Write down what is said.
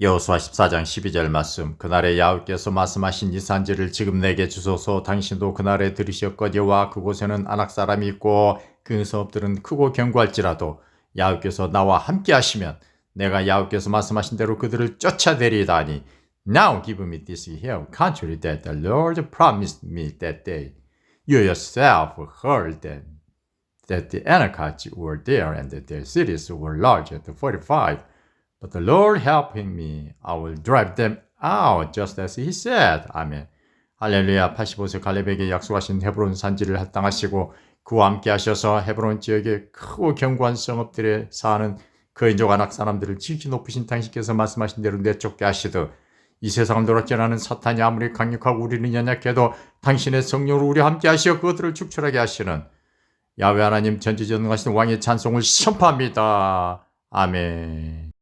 여호수아 14장 12절 말씀 그날에 야훼께서 말씀하신 이 산지를 지금 내게 주소서 당신도 그날에 들으셨거니와 그곳에는 안악 사람이 있고 그 성읍들은 크고 견고할지라도 야훼께서 나와 함께 하시면 내가 야훼께서 말씀하신 대로 그들을 쫓아내리다 하니 Now give me this hill country that the Lord promised me that day. You yourself heard that, that the Anakites were there and their cities were large and fortified. But the Lord helping me, I will drive them out just as he said. 아멘. 할렐루야 85세 갈렙에게 약속하신 헤브론 산지를 할당하시고 그와 함께 하셔서 헤브론 지역의 크고 견고한 성읍들에 사는 거인족 안악 사람들을 지극히 높으신 당신께서 말씀하신 대로 내쫓게 하시듯 이 세상을 노랗게나는 사탄이 아무리 강력하고 우리는 연약해도 당신의 성령으로 우리 함께 하시어 그것들을 축출하게 하시는 야외 하나님 전지전능하신 왕의 찬송을 선포합니다. 아멘.